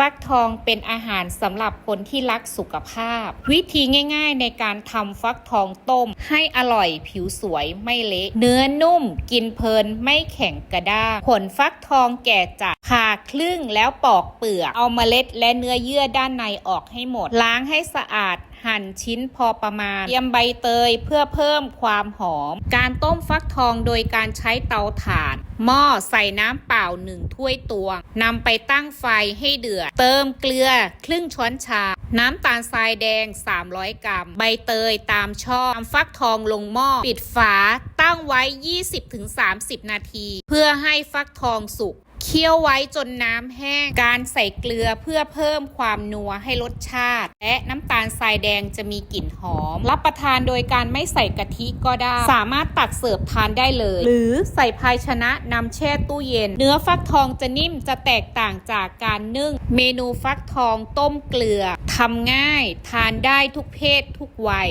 ฟักทองเป็นอาหารสำหรับคนที่รักสุขภาพ วิธีง่ายๆในการทำฟักทองต้ม ให้อร่อยผิวสวยไม่เละเนื้อนุ่ม กินเพลินไม่แข็งกระด้างผลฟักทองแก่จัดผ่าครึ่งแล้วปอกเปลือกเอาเมล็ดและเนื้อเยื่อด้านในออกให้หมด ล้างให้สะอาด หั่นชิ้นพอประมาณ เตรียมใบเตยเพื่อเพิ่มความหอม การต้มฟักทองโดยการใช้เตาถ่าน หม้อใส่น้ำเปล่าหนึ่งถ้วยตวงนำไปตั้งไฟให้เดือด เติมเกลือครึ่งช้อนชา น้ำตาลทรายแดง 300 กรัม ใบเตยตามชอบนำฟักทองลงหม้อ ปิดฝาตั้งไว้ 20-30 นาที เพื่อให้ฟักทองสุก เคี่ยวไว้จนน้ำแห้ง การใส่เกลือเพื่อเพิ่มความนัวให้รสชาติ และน้ำตาลทรายแดงจะมีกลิ่นหอม รับประทานโดยการไม่ใส่กะทิก็ได้ สามารถตักเสิร์ฟทานได้เลย หรือใส่ภายชนะนำแช่ตู้เย็น เนื้อฟักทองจะนิ่มจะแตกต่างจากการนึ่ง เมนูฟักทองต้มเกลือทำง่าย ทานได้ทุกเพศทุกวัย